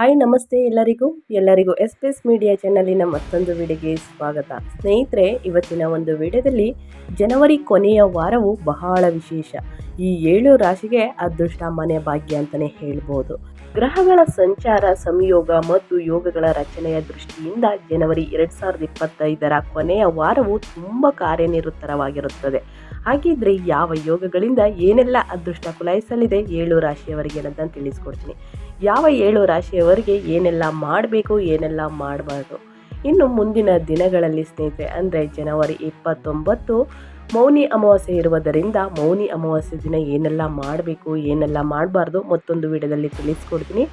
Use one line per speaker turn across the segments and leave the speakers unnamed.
Hi, ನಮಸ್ತೆ ಎಲ್ಲರಿಗೂ. ಎಲ್ಲರಿಗೂ ಎಸ್ ಪಿ ಎಸ್ ಮೀಡಿಯಾ ಚಾನಲಿನ ಮತ್ತೊಂದು ವಿಡಿಯೋಗೆ ಸ್ವಾಗತ. ಸ್ನೇಹಿತರೆ, ಇವತ್ತಿನ ಒಂದು ವಿಡಿಯೋದಲ್ಲಿ ಜನವರಿ ಕೊನೆಯ ವಾರವು ಬಹಳ ವಿಶೇಷ. ಈ ಏಳು ರಾಶಿಗೆ ಅದೃಷ್ಟ ಮನೆ ಭಾಗ್ಯ ಅಂತಲೇ ಹೇಳ್ಬೋದು. ಗ್ರಹಗಳ ಸಂಚಾರ, ಸಂಯೋಗ ಮತ್ತು ಯೋಗಗಳ ರಚನೆಯ ದೃಷ್ಟಿಯಿಂದ ಜನವರಿ ಎರಡು ಸಾವಿರದ ಇಪ್ಪತ್ತೈದರ ಕೊನೆಯ ವಾರವು ತುಂಬ ಕಾರ್ಯನಿರುತ್ತರವಾಗಿರುತ್ತದೆ ಹಾಗಿದ್ರೆ ಯಾವ ಯೋಗಗಳಿಂದ ಏನೆಲ್ಲ ಅದೃಷ್ಟ ಕುಲಾಯಿಸಲಿದೆ? ಏಳು ರಾಶಿಯವರಿಗೆ ಅನ್ನೋದನ್ನು ತಿಳಿಸ್ಕೊಡ್ತೀನಿ. ಯಾವ ಏಳು ರಾಶಿಯವರಿಗೆ ಏನೆಲ್ಲ ಮಾಡಬೇಕು, ಏನೆಲ್ಲ ಮಾಡಬಾರ್ದು? ಇನ್ನು ಮುಂದಿನ ದಿನಗಳಲ್ಲಿ ಸ್ನೇಹಿತರೆ, ಅಂದರೆ ಜನವರಿ ಇಪ್ಪತ್ತೊಂಬತ್ತು, ಮೌನಿ ಅಮಾವಾಸ್ಯೆ ಇರುವುದರಿಂದ ಮೌನಿ ಅಮಾವಾಸ್ಯೆ ದಿನ ಏನೆಲ್ಲ ಮಾಡಬೇಕು, ಏನೆಲ್ಲ ಮಾಡಬಾರ್ದು ಮತ್ತೊಂದು ವಿಡಿಯೋದಲ್ಲಿ ತಿಳಿಸ್ಕೊಡ್ತೀನಿ.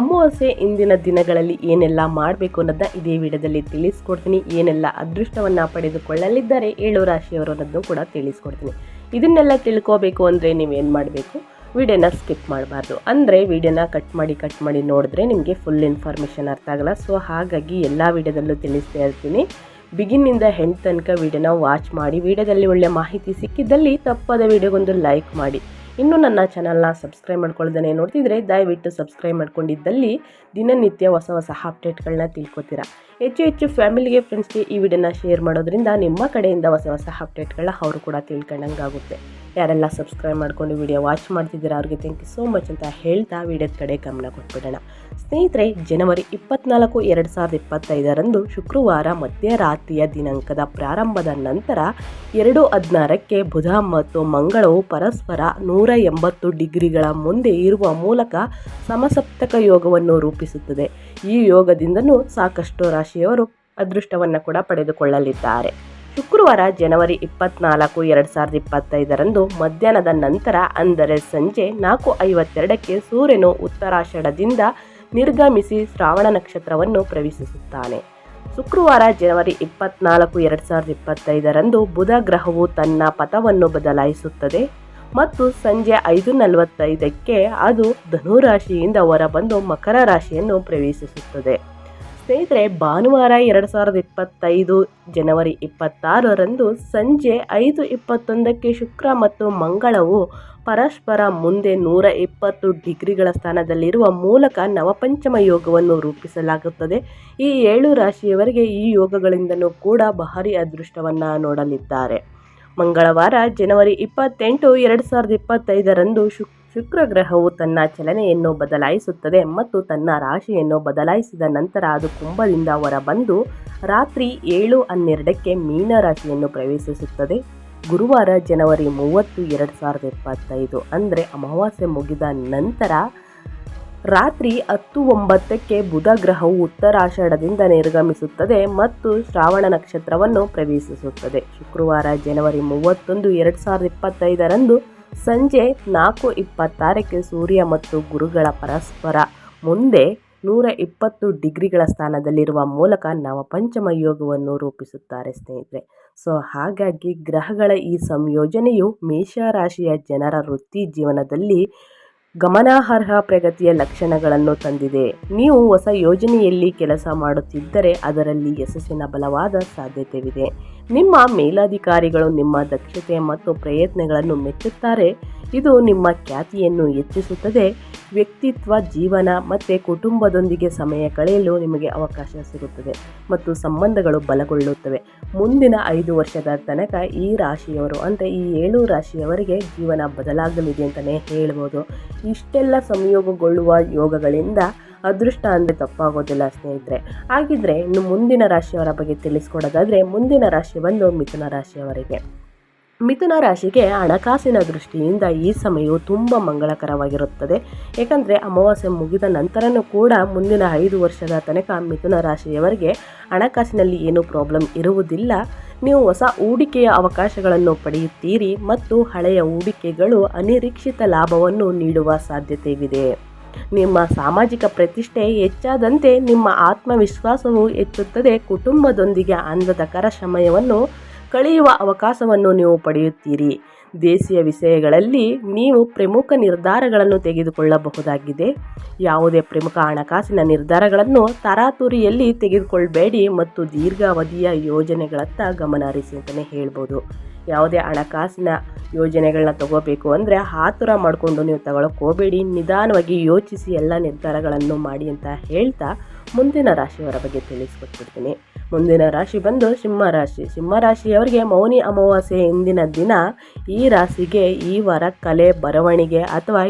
ಅಮಾವಾಸ್ಯೆ ಇಂದಿನ ದಿನಗಳಲ್ಲಿ ಏನೆಲ್ಲ ಮಾಡಬೇಕು ಅನ್ನೋದನ್ನ ಇದೇ ವಿಡಿಯೋದಲ್ಲಿ ತಿಳಿಸ್ಕೊಡ್ತೀನಿ. ಏನೆಲ್ಲ ಅದೃಷ್ಟವನ್ನು ಪಡೆದುಕೊಳ್ಳಲಿದ್ದಾರೆ ಏಳು ರಾಶಿಯವರು ಅನ್ನೋದನ್ನು ಕೂಡ ತಿಳಿಸ್ಕೊಡ್ತೀನಿ. ಇದನ್ನೆಲ್ಲ ತಿಳ್ಕೋಬೇಕು ಅಂದರೆ ನೀವೇನು ಮಾಡಬೇಕು? ವಿಡಿಯೋನ ಸ್ಕಿಪ್ ಮಾಡಬಾರ್ದು. ಅಂದರೆ ವಿಡಿಯೋನ ಕಟ್ ಮಾಡಿ ಕಟ್ ಮಾಡಿ ನೋಡಿದ್ರೆ ನಿಮಗೆ ಫುಲ್ ಇನ್ಫಾರ್ಮೇಷನ್ ಅರ್ಥ ಆಗಲ್ಲ. ಸೊ ಹಾಗಾಗಿ ಎಲ್ಲ ವಿಡಿಯೋದಲ್ಲೂ ತಿಳಿಸ್ತಾ ಇರ್ತೀನಿ. ಬಿಗಿನ್ನಿಂದ ಹೆಣ್ ತನಕ ವಿಡಿಯೋನ ವಾಚ್ ಮಾಡಿ, ವಿಡಿಯೋದಲ್ಲಿ ಒಳ್ಳೆ ಮಾಹಿತಿ ಸಿಕ್ಕಿದ್ದಲ್ಲಿ ತಪ್ಪಾದ ವಿಡಿಯೋಗೊಂದು ಲೈಕ್ ಮಾಡಿ. ಇನ್ನೂ ನನ್ನ ಚಾನಲ್ನ ಸಬ್ಸ್ಕ್ರೈಬ್ ಮಾಡ್ಕೊಳ್ದೇ ನೋಡ್ತಿದ್ರೆ ದಯವಿಟ್ಟು ಸಬ್ಸ್ಕ್ರೈಬ್ ಮಾಡ್ಕೊಂಡಿದ್ದಲ್ಲಿ ದಿನನಿತ್ಯ ಹೊಸ ಹೊಸ ಅಪ್ಡೇಟ್ಗಳನ್ನ ತಿಳ್ಕೊತೀರಾ. ಹೆಚ್ಚು ಹೆಚ್ಚು ಫ್ಯಾಮಿಲಿಗೆ ಫ್ರೆಂಡ್ಸ್ಗೆ ಈ ವಿಡಿಯೋನ ಶೇರ್ ಮಾಡೋದ್ರಿಂದ ನಿಮ್ಮ ಕಡೆಯಿಂದ ಹೊಸ ಹೊಸ ಅಪ್ಡೇಟ್ಗಳನ್ನ ಅವರು ಕೂಡ ತಿಳ್ಕೊಂಡಂಗಾಗುತ್ತೆ. ಯಾರೆಲ್ಲ ಸಬ್ಸ್ಕ್ರೈಬ್ ಮಾಡ್ಕೊಂಡು ವಿಡಿಯೋ ವಾಚ್ ಮಾಡ್ತಿದ್ದೀರಾ, ಅವ್ರಿಗೆ ಥ್ಯಾಂಕ್ ಯು ಸೋ ಮಚ್ ಅಂತ ಹೇಳ್ತಾ ವಿಡಿಯೋದ ಕಡೆ ಗಮನ ಕೊಟ್ಬಿಡೋಣ. ಸ್ನೇಹಿತರೆ, ಜನವರಿ ಇಪ್ಪತ್ನಾಲ್ಕು ಎರಡು ಸಾವಿರದ ಇಪ್ಪತ್ತೈದರಂದು ಶುಕ್ರವಾರ ಮಧ್ಯರಾತ್ರಿಯ ದಿನಾಂಕದ ಪ್ರಾರಂಭದ ನಂತರ ಎರಡು ಹದಿನಾರಕ್ಕೆ ಬುಧ ಮತ್ತು ಮಂಗಳವು ಪರಸ್ಪರ ನೂರ ಎಂಬತ್ತು ಡಿಗ್ರಿಗಳ ಮುಂದೆ ಇರುವ ಮೂಲಕ ಸಮಸಪ್ತಕ ಯೋಗವನ್ನು ರೂಪಿಸುತ್ತದೆ. ಈ ಯೋಗದಿಂದನೂ ಸಾಕಷ್ಟು ರಾಶಿಯವರು ಅದೃಷ್ಟವನ್ನು ಕೂಡ ಪಡೆದುಕೊಳ್ಳಲಿದ್ದಾರೆ. ಶುಕ್ರವಾರ ಜನವರಿ ಇಪ್ಪತ್ನಾಲ್ಕು, ಎರಡು ಸಾವಿರದ ಇಪ್ಪತ್ತೈದರಂದು ಮಧ್ಯಾಹ್ನದ ನಂತರ ಅಂದರೆ ಸಂಜೆ ನಾಲ್ಕು ಐವತ್ತೆರಡಕ್ಕೆ ಸೂರ್ಯನು ಉತ್ತರಾಷಾಢದಿಂದ ನಿರ್ಗಮಿಸಿ ಶ್ರಾವಣ ನಕ್ಷತ್ರವನ್ನು ಪ್ರವೇಶಿಸುತ್ತಾನೆ. ಶುಕ್ರವಾರ ಜನವರಿ ಇಪ್ಪತ್ನಾಲ್ಕು, ಎರಡು ಸಾವಿರದ ಇಪ್ಪತ್ತೈದರಂದು ಬುಧ ಗ್ರಹವು ತನ್ನ ಪಥವನ್ನು ಬದಲಾಯಿಸುತ್ತದೆ ಮತ್ತು ಸಂಜೆ ಐದು ನಲವತ್ತೈದಕ್ಕೆ ಅದು ಧನುರಾಶಿಯಿಂದ ಹೊರಬಂದು ಮಕರ ರಾಶಿಯನ್ನು ಪ್ರವೇಶಿಸುತ್ತದೆ. ಸ್ನೇಹಿತರೆ, ಭಾನುವಾರ ಎರಡು ಸಾವಿರದ ಇಪ್ಪತ್ತೈದು ಜನವರಿ ಇಪ್ಪತ್ತಾರರಂದು ಸಂಜೆ ಐದು ಇಪ್ಪತ್ತೊಂದಕ್ಕೆ ಶುಕ್ರ ಮತ್ತು ಮಂಗಳವು ಪರಸ್ಪರ ಮುಂದೆ ನೂರ ಇಪ್ಪತ್ತು ಡಿಗ್ರಿಗಳ ಸ್ಥಾನದಲ್ಲಿರುವ ಮೂಲಕ ನವಪಂಚಮ ಯೋಗವನ್ನು ರೂಪಿಸಲಾಗುತ್ತದೆ. ಈ ಏಳು ರಾಶಿಯವರಿಗೆ ಈ ಯೋಗಗಳಿಂದಲೂ ಕೂಡ ಭಾರಿ ಅದೃಷ್ಟವನ್ನು ನೋಡಲಿದ್ದಾರೆ. ಮಂಗಳವಾರ, ಜನವರಿ ಇಪ್ಪತ್ತೆಂಟು, ಎರಡು ಸಾವಿರದ ಇಪ್ಪತ್ತೈದರಂದು ಶುಕ್ ಶುಕ್ರ ಗ್ರಹವು ತನ್ನ ಚಲನೆಯನ್ನು ಬದಲಾಯಿಸುತ್ತದೆ ಮತ್ತು ತನ್ನ ರಾಶಿಯನ್ನು ಬದಲಾಯಿಸಿದ ನಂತರ ಅದು ಕುಂಭದಿಂದ ಹೊರಬಂದು ರಾತ್ರಿ ಏಳು ಹನ್ನೆರಡಕ್ಕೆ ಮೀನ ರಾಶಿಯನ್ನು ಪ್ರವೇಶಿಸುತ್ತದೆ. ಗುರುವಾರ ಜನವರಿ ಮೂವತ್ತು, ಎರಡು ಸಾವಿರದ ಇಪ್ಪತ್ತೈದು ಅಂದರೆ ಅಮಾವಾಸ್ಯೆ ಮುಗಿದ ನಂತರ ರಾತ್ರಿ ಹತ್ತು ಒಂಬತ್ತಕ್ಕೆ ಬುಧ ಗ್ರಹವು ಉತ್ತರಾಷಾಢದಿಂದ ನಿರ್ಗಮಿಸುತ್ತದೆ ಮತ್ತು ಶ್ರಾವಣ ನಕ್ಷತ್ರವನ್ನು ಪ್ರವೇಶಿಸುತ್ತದೆ. ಶುಕ್ರವಾರ ಜನವರಿ ಮೂವತ್ತೊಂದು, ಎರಡು ಸಾವಿರದ ಇಪ್ಪತ್ತೈದರಂದು ಸಂಜೆ ನಾಲ್ಕು ಇಪ್ಪತ್ತಾರಕ್ಕೆ ಸೂರ್ಯ ಮತ್ತು ಗುರುಗಳ ಪರಸ್ಪರ ಮುಂದೆ ನೂರ ಇಪ್ಪತ್ತು ಡಿಗ್ರಿಗಳ ಸ್ಥಾನದಲ್ಲಿರುವ ಮೂಲಕ ನವಪಂಚಮ ಯೋಗವನ್ನು ರೂಪಿಸುತ್ತಾರೆ ಸ್ನೇಹಿತರೆ. ಸೊ, ಹಾಗಾಗಿ ಗ್ರಹಗಳ ಈ ಸಂಯೋಜನೆಯು ಮೇಷರಾಶಿಯ ಜನರ ವೃತ್ತಿ ಜೀವನದಲ್ಲಿ ಗಮನಾರ್ಹ ಪ್ರಗತಿಯ ಲಕ್ಷಣಗಳನ್ನು ತಂದಿದೆ. ನೀವು ಹೊಸ ಯೋಜನೆಯಲ್ಲಿ ಕೆಲಸ ಮಾಡುತ್ತಿದ್ದರೆ ಅದರಲ್ಲಿ ಯಶಸ್ಸಿನ ಬಲವಾದ ಸಾಧ್ಯತೆವಿದೆ. ನಿಮ್ಮ ಮೇಲಾಧಿಕಾರಿಗಳು ನಿಮ್ಮ ದಕ್ಷತೆ ಮತ್ತು ಪ್ರಯತ್ನಗಳನ್ನು ಮೆಚ್ಚುತ್ತಾರೆ. ಇದು ನಿಮ್ಮ ಖ್ಯಾತಿಯನ್ನು ಹೆಚ್ಚಿಸುತ್ತದೆ. ವ್ಯಕ್ತಿತ್ವ, ಜೀವನ ಮತ್ತು ಕುಟುಂಬದೊಂದಿಗೆ ಸಮಯ ಕಳೆಯಲು ನಿಮಗೆ ಅವಕಾಶ ಸಿಗುತ್ತದೆ ಮತ್ತು ಸಂಬಂಧಗಳು ಬಲಗೊಳ್ಳುತ್ತವೆ. ಮುಂದಿನ ಐದು ವರ್ಷದ ತನಕ ಈ ರಾಶಿಯವರು ಅಂದರೆ ಈ ಏಳು ರಾಶಿಯವರಿಗೆ ಜೀವನ ಬದಲಾಗಲಿದೆ ಅಂತಲೇ ಹೇಳ್ಬೋದು. ಇಷ್ಟೆಲ್ಲ ಸಂಯೋಗಗೊಳ್ಳುವ ಯೋಗಗಳಿಂದ ಅದೃಷ್ಟ ಅಂದರೆ ತಪ್ಪಾಗೋದಿಲ್ಲ ಸ್ನೇಹಿತರೆ. ಹಾಗಿದ್ರೆ ಇನ್ನು ಮುಂದಿನ ರಾಶಿಯವರ ಬಗ್ಗೆ ತಿಳಿಸ್ಕೊಡೋದಾದರೆ ಮುಂದಿನ ರಾಶಿ ಬಂದು ಮಿಥುನ ರಾಶಿಯವರಿಗೆ. ಮಿಥುನ ರಾಶಿಗೆ ಹಣಕಾಸಿನ ದೃಷ್ಟಿಯಿಂದ ಈ ಸಮಯವು ತುಂಬ ಮಂಗಳಕರವಾಗಿರುತ್ತದೆ. ಏಕೆಂದರೆ ಅಮಾವಾಸ್ಯೆ ಮುಗಿದ ನಂತರನೂ ಕೂಡ ಮುಂದಿನ ಐದು ವರ್ಷದ ತನಕ ಮಿಥುನ ರಾಶಿಯವರಿಗೆ ಹಣಕಾಸಿನಲ್ಲಿ ಏನೂ ಪ್ರಾಬ್ಲಮ್ ಇರುವುದಿಲ್ಲ. ನೀವು ಹೊಸ ಹೂಡಿಕೆಯ ಅವಕಾಶಗಳನ್ನು ಪಡೆಯುತ್ತೀರಿ ಮತ್ತು ಹಳೆಯ ಹೂಡಿಕೆಗಳು ಅನಿರೀಕ್ಷಿತ ಲಾಭವನ್ನು ನೀಡುವ ಸಾಧ್ಯತೆಯಿದೆ. ನಿಮ್ಮ ಸಾಮಾಜಿಕ ಪ್ರತಿಷ್ಠೆ ಹೆಚ್ಚಾದಂತೆ ನಿಮ್ಮ ಆತ್ಮವಿಶ್ವಾಸವು ಹೆಚ್ಚುತ್ತದೆ. ಕುಟುಂಬದೊಂದಿಗೆ ಆನಂದಕರ ಸಮಯವನ್ನು ಕಳೆಯುವ ಅವಕಾಶವನ್ನು ನೀವು ಪಡೆಯುತ್ತೀರಿ. ದೇಶೀಯ ವಿಷಯಗಳಲ್ಲಿ ನೀವು ಪ್ರಮುಖ ನಿರ್ಧಾರಗಳನ್ನು ತೆಗೆದುಕೊಳ್ಳಬಹುದಾಗಿದೆ. ಯಾವುದೇ ಪ್ರಮುಖ ಹಣಕಾಸಿನ ನಿರ್ಧಾರಗಳನ್ನು ತರಾತುರಿಯಲ್ಲಿ ತೆಗೆದುಕೊಳ್ಳಬೇಡಿ ಮತ್ತು ದೀರ್ಘಾವಧಿಯ ಯೋಜನೆಗಳತ್ತ ಗಮನ ಹರಿಸಿ ಅಂತಲೇ ಹೇಳ್ಬೋದು. ಯಾವುದೇ ಹಣಕಾಸಿನ ಯೋಜನೆಗಳನ್ನ ತಗೋಬೇಕು ಅಂದರೆ ಆತುರ ಮಾಡಿಕೊಂಡು ನೀವು ತಗೊಳಕ್ಕೆ ಹೋಗಬೇಡಿ ನಿಧಾನವಾಗಿ ಯೋಚಿಸಿ ಎಲ್ಲ ನಿರ್ಧಾರಗಳನ್ನು ಮಾಡಿ ಅಂತ ಹೇಳ್ತಾ ಮುಂದಿನ ರಾಶಿಯವರ ಬಗ್ಗೆ ತಿಳಿಸ್ಕೊಟ್ಬಿಡ್ತೀನಿ ಮುಂದಿನ ರಾಶಿ ಬಂದು ಸಿಂಹ ರಾಶಿ. ಸಿಂಹ ರಾಶಿಯವರಿಗೆ ಮೌನಿ ಅಮಾವಾಸ್ಯೆ ಇಂದಿನ ದಿನ ಈ ರಾಶಿಗೆ ಈ ವಾರ ಕಲೆ, ಬರವಣಿಗೆ ಅಥವಾ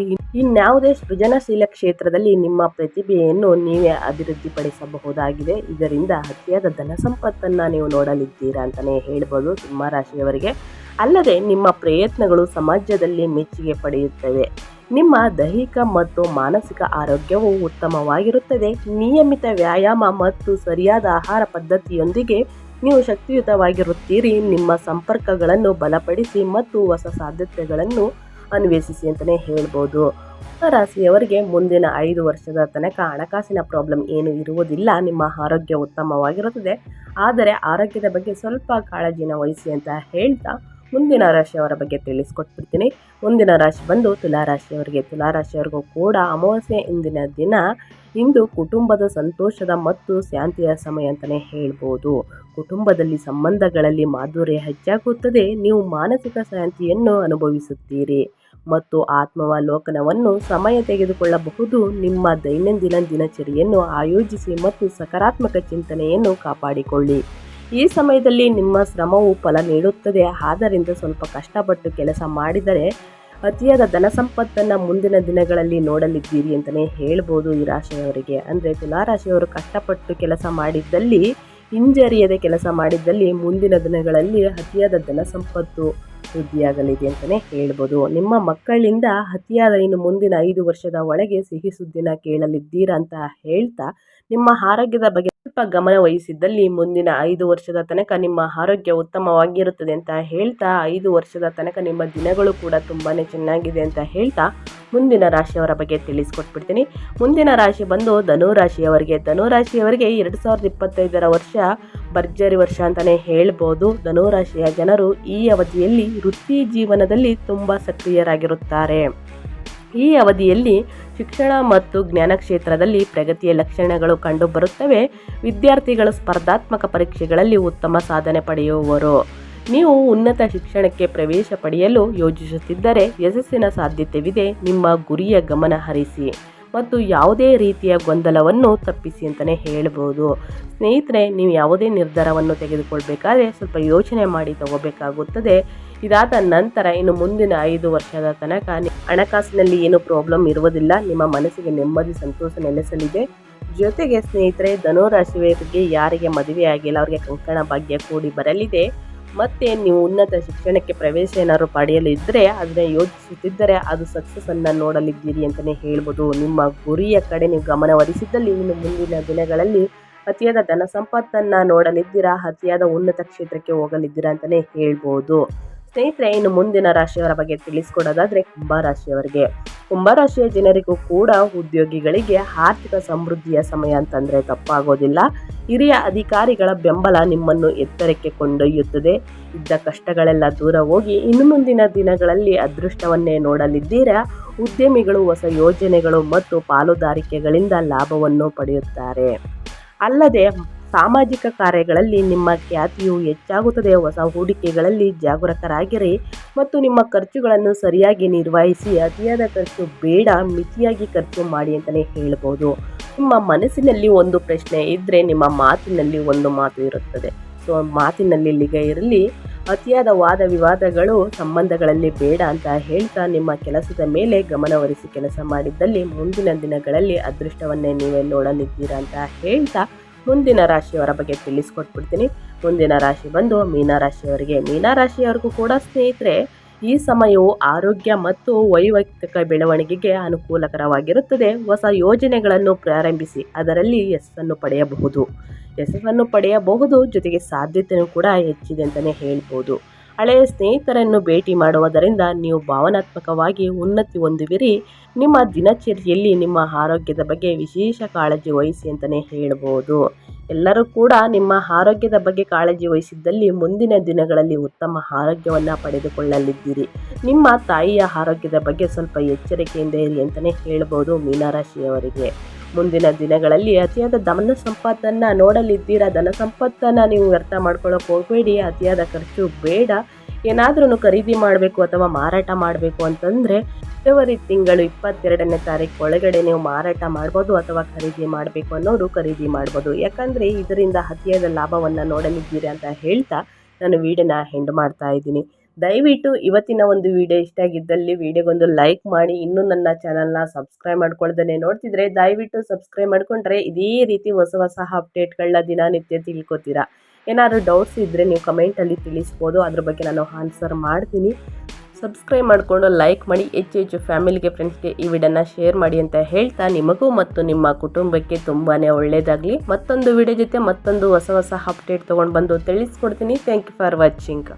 ಇನ್ಯಾವುದೇ ಸೃಜನಶೀಲ ಕ್ಷೇತ್ರದಲ್ಲಿ ನಿಮ್ಮ ಪ್ರತಿಭೆಯನ್ನು ನೀವೇ ಅಭಿವೃದ್ಧಿಪಡಿಸಬಹುದಾಗಿದೆ. ಇದರಿಂದ ಅತಿಯಾದ ಧನ ಸಂಪತ್ತನ್ನು ನೀವು ನೋಡಲಿದ್ದೀರಾ ಅಂತಲೇ ಹೇಳ್ಬೋದು ಸಿಂಹ ರಾಶಿಯವರಿಗೆ. ಅಲ್ಲದೆ ನಿಮ್ಮ ಪ್ರಯತ್ನಗಳು ಸಮಾಜದಲ್ಲಿ ಮೆಚ್ಚುಗೆ ಪಡೆಯುತ್ತವೆ. ನಿಮ್ಮ ದೈಹಿಕ ಮತ್ತು ಮಾನಸಿಕ ಆರೋಗ್ಯವು ಉತ್ತಮವಾಗಿರುತ್ತದೆ. ನಿಯಮಿತ ವ್ಯಾಯಾಮ ಮತ್ತು ಸರಿಯಾದ ಆಹಾರ ಪದ್ಧತಿಯೊಂದಿಗೆ ನೀವು ಶಕ್ತಿಯುತವಾಗಿರುತ್ತೀರಿ. ನಿಮ್ಮ ಸಂಪರ್ಕಗಳನ್ನು ಬಲಪಡಿಸಿ ಮತ್ತು ಹೊಸ ಸಾಧ್ಯತೆಗಳನ್ನು ಅನ್ವೇಷಿಸಿ ಅಂತಲೇ ಹೇಳ್ಬೋದು. ರಾಶಿಯವರಿಗೆ ಮುಂದಿನ ಐದು ವರ್ಷದ ತನಕ ಹಣಕಾಸಿನ ಪ್ರಾಬ್ಲಮ್ ಏನು ಇರುವುದಿಲ್ಲ. ನಿಮ್ಮ ಆರೋಗ್ಯ ಉತ್ತಮವಾಗಿರುತ್ತದೆ. ಆದರೆ ಆರೋಗ್ಯದ ಬಗ್ಗೆ ಸ್ವಲ್ಪ ಕಾಳಜಿನ ವಹಿಸಿ ಅಂತ ಹೇಳ್ತಾ ಮುಂದಿನ ರಾಶಿಯವರ ಬಗ್ಗೆ ತಿಳಿಸ್ಕೊಟ್ಬಿಡ್ತೀನಿ. ಮುಂದಿನ ರಾಶಿ ಬಂದು ತುಲಾರಾಶಿಯವರಿಗೆ, ತುಲಾರಾಶಿಯವರಿಗೂ ಕೂಡ ಅಮಾವಾಸ್ಯೆ ಇಂದಿನ ದಿನ ಇಂದು ಕುಟುಂಬದ ಸಂತೋಷದ ಮತ್ತು ಶಾಂತಿಯ ಸಮಯ ಅಂತಲೇ ಹೇಳ್ಬೋದು. ಕುಟುಂಬದಲ್ಲಿ ಸಂಬಂಧಗಳಲ್ಲಿ ಮಾಧುರ್ಯ ಹೆಚ್ಚಾಗುತ್ತದೆ, ನೀವು ಮಾನಸಿಕ ಶಾಂತಿಯನ್ನು ಅನುಭವಿಸುತ್ತೀರಿ ಮತ್ತು ಆತ್ಮಾವಲೋಕನವನ್ನು ಸಮಯ ತೆಗೆದುಕೊಳ್ಳಬಹುದು. ನಿಮ್ಮ ದೈನಂದಿನ ದಿನಚರಿಯನ್ನು ಆಯೋಜಿಸಿ ಮತ್ತು ಸಕಾರಾತ್ಮಕ ಚಿಂತನೆಯನ್ನು ಕಾಪಾಡಿಕೊಳ್ಳಿ. ಈ ಸಮಯದಲ್ಲಿ ನಿಮ್ಮ ಶ್ರಮವು ಫಲ ನೀಡುತ್ತದೆ. ಆದ್ದರಿಂದ ಸ್ವಲ್ಪ ಕಷ್ಟಪಟ್ಟು ಕೆಲಸ ಮಾಡಿದರೆ ಅತಿಯಾದ ಧನ ಸಂಪತ್ತನ್ನು ಮುಂದಿನ ದಿನಗಳಲ್ಲಿ ನೋಡಲಿದ್ದೀರಿ ಅಂತಲೇ ಹೇಳ್ಬೋದು ಈ ರಾಶಿಯವರಿಗೆ. ಅಂದರೆ ತುಲಾರಾಶಿಯವರು ಕಷ್ಟಪಟ್ಟು ಕೆಲಸ ಮಾಡಿದ್ದಲ್ಲಿ, ಹಿಂಜರಿಯದೆ ಕೆಲಸ ಮಾಡಿದ್ದಲ್ಲಿ ಮುಂದಿನ ದಿನಗಳಲ್ಲಿ ಅತಿಯಾದ ಧನ ಸಂಪತ್ತು ವೃದ್ಧಿಯಾಗಲಿದೆ ಅಂತಲೇ ಹೇಳ್ಬೋದು. ನಿಮ್ಮ ಮಕ್ಕಳಿಂದ ಅತಿಯಾದ ಇನ್ನು ಮುಂದಿನ ಐದು ವರ್ಷದ ಒಳಗೆ ಸಿಹಿ ಸುದ್ದಿನ ಕೇಳಲಿದ್ದೀರಾ ಅಂತ ಹೇಳ್ತಾ ನಿಮ್ಮ ಆರೋಗ್ಯದ ಬಗ್ಗೆ ಸ್ವಲ್ಪ ಗಮನವಹಿಸಿದ್ದಲ್ಲಿ ಮುಂದಿನ ಐದು ವರ್ಷದ ತನಕ ನಿಮ್ಮ ಆರೋಗ್ಯ ಉತ್ತಮವಾಗಿರುತ್ತದೆ ಅಂತ ಹೇಳ್ತಾ, ಐದು ವರ್ಷದ ತನಕ ನಿಮ್ಮ ದಿನಗಳು ಕೂಡ ತುಂಬಾ ಚೆನ್ನಾಗಿದೆ ಅಂತ ಹೇಳ್ತಾ ಮುಂದಿನ ರಾಶಿಯವರ ಬಗ್ಗೆ ತಿಳಿಸ್ಕೊಟ್ಬಿಡ್ತೀನಿ. ಮುಂದಿನ ರಾಶಿ ಬಂದು ಧನುರಾಶಿಯವರಿಗೆ ರಾಶಿಯವರಿಗೆ ಧನು ರಾಶಿಯವರಿಗೆ ಎರಡು ಸಾವಿರದ ಇಪ್ಪತ್ತೈದರ ವರ್ಷ ಭರ್ಜರಿ ವರ್ಷ ಅಂತಲೇ ಹೇಳ್ಬೋದು. ಧನುರಾಶಿಯ ಜನರು ಈ ಅವಧಿಯಲ್ಲಿ ವೃತ್ತಿ ಜೀವನದಲ್ಲಿ ತುಂಬ ಸಕ್ರಿಯರಾಗಿರುತ್ತಾರೆ. ಈ ಅವಧಿಯಲ್ಲಿ ಶಿಕ್ಷಣ ಮತ್ತು ಜ್ಞಾನ ಕ್ಷೇತ್ರದಲ್ಲಿ ಪ್ರಗತಿಯ ಲಕ್ಷಣಗಳು ಕಂಡುಬರುತ್ತವೆ. ವಿದ್ಯಾರ್ಥಿಗಳು ಸ್ಪರ್ಧಾತ್ಮಕ ಪರೀಕ್ಷೆಗಳಲ್ಲಿ ಉತ್ತಮ ಸಾಧನೆ ಪಡೆಯುವವರು ನೀವು ಉನ್ನತ ಶಿಕ್ಷಣಕ್ಕೆ ಪ್ರವೇಶ ಪಡೆಯಲು ಯೋಜಿಸುತ್ತಿದ್ದರೆ ಯಶಸ್ಸಿನ ಸಾಧ್ಯತೆವಿದೆ. ನಿಮ್ಮ ಗುರಿಯ ಗಮನ ಹರಿಸಿ ಮತ್ತು ಯಾವುದೇ ರೀತಿಯ ಗೊಂದಲವನ್ನು ತಪ್ಪಿಸಿ ಅಂತಲೇ ಹೇಳ್ಬೋದು. ಸ್ನೇಹಿತರೆ, ನೀವು ಯಾವುದೇ ನಿರ್ಧಾರವನ್ನು ತೆಗೆದುಕೊಳ್ಬೇಕಾದ್ರೆ ಸ್ವಲ್ಪ ಯೋಚನೆ ಮಾಡಿ ತಗೋಬೇಕಾಗುತ್ತದೆ. ಇದಾದ ನಂತರ ಇನ್ನು ಮುಂದಿನ ಐದು ವರ್ಷದ ತನಕ ಹಣಕಾಸಿನಲ್ಲಿ ಏನು ಪ್ರಾಬ್ಲಮ್ ಇರುವುದಿಲ್ಲ. ನಿಮ್ಮ ಮನಸ್ಸಿಗೆ ನೆಮ್ಮದಿ, ಸಂತೋಷ ನೆಲೆಸಲಿದೆ. ಜೊತೆಗೆ ಸ್ನೇಹಿತರೆ, ಧನುರಾಶಿಯವರಿಗೆ ಯಾರಿಗೆ ಮದುವೆ ಆಗಿಲ್ಲ, ಅವರಿಗೆ ಕಂಕಣ ಭಾಗ್ಯ ಕೂಡಿ ಬರಲಿದೆ. ಮತ್ತೆ ನೀವು ಉನ್ನತ ಶಿಕ್ಷಣಕ್ಕೆ ಪ್ರವೇಶ ಏನಾದರೂ ಪಡೆಯಲು ಇದ್ದರೆ ಅದನ್ನು ಯೋಚಿಸುತ್ತಿದ್ದರೆ ಅದು ಸಕ್ಸಸ್ಸನ್ನು ನೋಡಲಿದ್ದೀರಿ ಅಂತಲೇ ಹೇಳ್ಬೋದು. ನಿಮ್ಮ ಗುರಿಯ ಕಡೆ ನೀವು ಗಮನ ಹರಿಸಿದ್ದಲ್ಲಿ ಇನ್ನು ಮುಂದಿನ ದಿನಗಳಲ್ಲಿ ಅತಿಯಾದ ಧನ ಸಂಪತ್ತನ್ನು ನೋಡಲಿದ್ದೀರಾ, ಅತಿಯಾದ ಉನ್ನತ ಕ್ಷೇತ್ರಕ್ಕೆ ಹೋಗಲಿದ್ದೀರಾ ಅಂತಲೇ ಹೇಳ್ಬೋದು. ಸ್ನೇಹಿತರೆ, ಇನ್ನು ಮುಂದಿನ ರಾಶಿಯವರ ಬಗ್ಗೆ ತಿಳಿಸ್ಕೊಡೋದಾದರೆ ಕುಂಭ ರಾಶಿಯ ಜನರಿಗೂ ಕೂಡ ಉದ್ಯೋಗಿಗಳಿಗೆ ಆರ್ಥಿಕ ಸಮೃದ್ಧಿಯ ಸಮಯ ಅಂತಂದ್ರೆ ತಪ್ಪಾಗೋದಿಲ್ಲ. ಹಿರಿಯ ಅಧಿಕಾರಿಗಳ ಬೆಂಬಲ ನಿಮ್ಮನ್ನು ಎತ್ತರಕ್ಕೆ ಕೊಂಡೊಯ್ಯುತ್ತದೆ. ಇದ್ದ ಕಷ್ಟಗಳೆಲ್ಲ ದೂರ ಹೋಗಿ ಇನ್ನು ಮುಂದಿನ ದಿನಗಳಲ್ಲಿ ಅದೃಷ್ಟವನ್ನೇ ನೋಡಲಿದ್ದೀರಾ? ಉದ್ಯಮಿಗಳು, ಹೊಸ ಯೋಜನೆಗಳು ಮತ್ತು ಪಾಲುದಾರಿಕೆಗಳಿಂದ ಲಾಭವನ್ನು ಪಡೆಯುತ್ತಾರೆ. ಅಲ್ಲದೆ ಸಾಮಾಜಿಕ ಕಾರ್ಯಗಳಲ್ಲಿ ನಿಮ್ಮ ಖ್ಯಾತಿಯು ಹೆಚ್ಚಾಗುತ್ತದೆ. ಹೊಸ ಹೂಡಿಕೆಗಳಲ್ಲಿ ಜಾಗರೂಕರಾಗಿರಿ ಮತ್ತು ನಿಮ್ಮ ಖರ್ಚುಗಳನ್ನು ಸರಿಯಾಗಿ ನಿರ್ವಹಿಸಿ. ಅತಿಯಾದ ಖರ್ಚು ಬೇಡ, ಮಿತಿಯಾಗಿ ಖರ್ಚು ಮಾಡಿ ಅಂತಲೇ ಹೇಳ್ಬೋದು. ನಿಮ್ಮ ಮನಸ್ಸಿನಲ್ಲಿ ಒಂದು ಪ್ರಶ್ನೆ ಇದ್ದರೆ ನಿಮ್ಮ ಮಾತಿನಲ್ಲಿ ಒಂದು ಮಾತು ಇರುತ್ತದೆ. ಸೊ, ಮಾತಿನಲ್ಲಿ ಲಿಗ ಇರಲಿ, ಅತಿಯಾದ ವಾದ ವಿವಾದಗಳು, ಸಂಬಂಧಗಳಲ್ಲಿ ಬೇಡ ಅಂತ ಹೇಳ್ತಾ ನಿಮ್ಮ ಕೆಲಸದ ಮೇಲೆ ಗಮನವರಿಸಿ ಕೆಲಸ ಮಾಡಿದ್ದಲ್ಲಿ ಮುಂದಿನ ದಿನಗಳಲ್ಲಿ ಅದೃಷ್ಟವನ್ನೇ ನೀವೇ ನೋಡಲಿದ್ದೀರಾ ಅಂತ ಹೇಳ್ತಾ ಮುಂದಿನ ರಾಶಿಯವರ ಬಗ್ಗೆ ತಿಳಿಸ್ಕೊಟ್ಬಿಡ್ತೀನಿ. ಮುಂದಿನ ರಾಶಿ ಬಂದು ಮೀನರಾಶಿಯವರಿಗೆ ಮೀನರಾಶಿಯವರಿಗೂ ಕೂಡ ಸ್ನೇಹಿತರೆ, ಈ ಸಮಯವು ಆರೋಗ್ಯ ಮತ್ತು ವೈಯಕ್ತಿಕ ಬೆಳವಣಿಗೆಗೆ ಅನುಕೂಲಕರವಾಗಿರುತ್ತದೆ. ಹೊಸ ಯೋಜನೆಗಳನ್ನು ಪ್ರಾರಂಭಿಸಿ, ಅದರಲ್ಲಿ ಯಶಸ್ಸನ್ನು ಪಡೆಯಬಹುದು. ಯಶಸ್ಸನ್ನು ಪಡೆಯಬಹುದು, ಜೊತೆಗೆ ಸಾಧ್ಯತೆಯೂ ಕೂಡ ಹೆಚ್ಚಿದೆ ಅಂತಲೇ ಹೇಳ್ಬೋದು. ಹಳೆಯ ಸ್ನೇಹಿತರನ್ನು ಭೇಟಿ ಮಾಡುವುದರಿಂದ ನೀವು ಭಾವನಾತ್ಮಕವಾಗಿ ಉನ್ನತಿ ಹೊಂದುವಿರಿ. ನಿಮ್ಮ ದಿನಚರಿಯಲ್ಲಿ ನಿಮ್ಮ ಆರೋಗ್ಯದ ಬಗ್ಗೆ ವಿಶೇಷ ಕಾಳಜಿ ವಹಿಸಿ ಅಂತಲೇ ಹೇಳಬಹುದು ಎಲ್ಲರೂ ಕೂಡ ನಿಮ್ಮ ಆರೋಗ್ಯದ ಬಗ್ಗೆ ಕಾಳಜಿ ವಹಿಸಿದ್ದಲ್ಲಿ ಮುಂದಿನ ದಿನಗಳಲ್ಲಿ ಉತ್ತಮ ಆರೋಗ್ಯವನ್ನು ಪಡೆದುಕೊಳ್ಳಲಿದ್ದೀರಿ. ನಿಮ್ಮ ತಾಯಿಯ ಆರೋಗ್ಯದ ಬಗ್ಗೆ ಸ್ವಲ್ಪ ಎಚ್ಚರಿಕೆಯಿಂದ ಇರಿ ಅಂತಲೇ ಹೇಳ್ಬೋದು ಮೀನರಾಶಿಯವರಿಗೆ ಮುಂದಿನ ದಿನಗಳಲ್ಲಿ ಅತಿಯಾದ ಧನ ಸಂಪತ್ತನ್ನು ನೋಡಲಿದ್ದೀರಾ? ಧನ ಸಂಪತ್ತನ್ನು ನೀವು ವ್ಯರ್ಥ ಮಾಡ್ಕೊಳ್ಳೋಕೆ ಹೋಗಬೇಡಿ. ಅತಿಯಾದ ಖರ್ಚು ಬೇಡ. ಏನಾದ್ರೂ ಖರೀದಿ ಮಾಡಬೇಕು ಅಥವಾ ಮಾರಾಟ ಮಾಡಬೇಕು ಅಂತಂದರೆ ಫೆಬ್ರವರಿ ತಿಂಗಳು ಇಪ್ಪತ್ತೆರಡನೇ ತಾರೀಕು ಒಳಗಡೆ ನೀವು ಮಾರಾಟ ಮಾಡ್ಬೋದು ಅಥವಾ ಖರೀದಿ ಮಾಡಬೇಕು ಅನ್ನೋರು ಖರೀದಿ ಮಾಡ್ಬೋದು. ಯಾಕಂದರೆ ಇದರಿಂದ ಅತಿಯಾದ ಲಾಭವನ್ನು ನೋಡಲಿದ್ದೀರಿ ಅಂತ ಹೇಳ್ತಾ ನಾನು ವಿಡಿಯೋನ ಹೆಂಡ್ ಮಾಡ್ತಾ ಇದ್ದೀನಿ. ದಯವಿಟ್ಟು ಇವತ್ತಿನ ಒಂದು ವಿಡಿಯೋ ಇಷ್ಟ ಆಗಿದ್ದಲ್ಲಿ ವಿಡಿಯೋಗೊಂದು ಲೈಕ್ ಮಾಡಿ. ಇನ್ನೂ ನನ್ನ ಚಾನಲ್ನ ಸಬ್ಸ್ಕ್ರೈಬ್ ಮಾಡ್ಕೊಳ್ದೇ ನೋಡ್ತಿದ್ರೆ ದಯವಿಟ್ಟು ಸಬ್ಸ್ಕ್ರೈಬ್ ಮಾಡ್ಕೊಂಡ್ರೆ ಇದೇ ರೀತಿ ಹೊಸ ಹೊಸ ಅಪ್ಡೇಟ್ಗಳನ್ನ ದಿನನಿತ್ಯ ತಿಳ್ಕೊತೀರಾ. ಏನಾದರೂ ಡೌಟ್ಸ್ ಇದ್ದರೆ ನೀವು ಕಮೆಂಟಲ್ಲಿ ತಿಳಿಸ್ಬೋದು. ಅದ್ರ ಬಗ್ಗೆ ನಾನು ಆನ್ಸರ್ ಮಾಡ್ತೀನಿ. ಸಬ್ಸ್ಕ್ರೈಬ್ ಮಾಡಿಕೊಂಡು ಲೈಕ್ ಮಾಡಿ. ಹೆಚ್ಚು ಹೆಚ್ಚು ಫ್ಯಾಮಿಲಿಗೆ ಫ್ರೆಂಡ್ಸ್ಗೆ ಈ ವಿಡಿಯೋನ ಶೇರ್ ಮಾಡಿ ಅಂತ ಹೇಳ್ತಾ ನಿಮಗೂ ಮತ್ತು ನಿಮ್ಮ ಕುಟುಂಬಕ್ಕೆ ತುಂಬಾ ಒಳ್ಳೆಯದಾಗಲಿ ಮತ್ತೊಂದು ವಿಡಿಯೋ ಜೊತೆ ಮತ್ತೊಂದು ಹೊಸ ಹೊಸ ಅಪ್ಡೇಟ್ ತೊಗೊಂಡು ಬಂದು ತಿಳಿಸ್ಕೊಡ್ತೀನಿ. Thank you for watching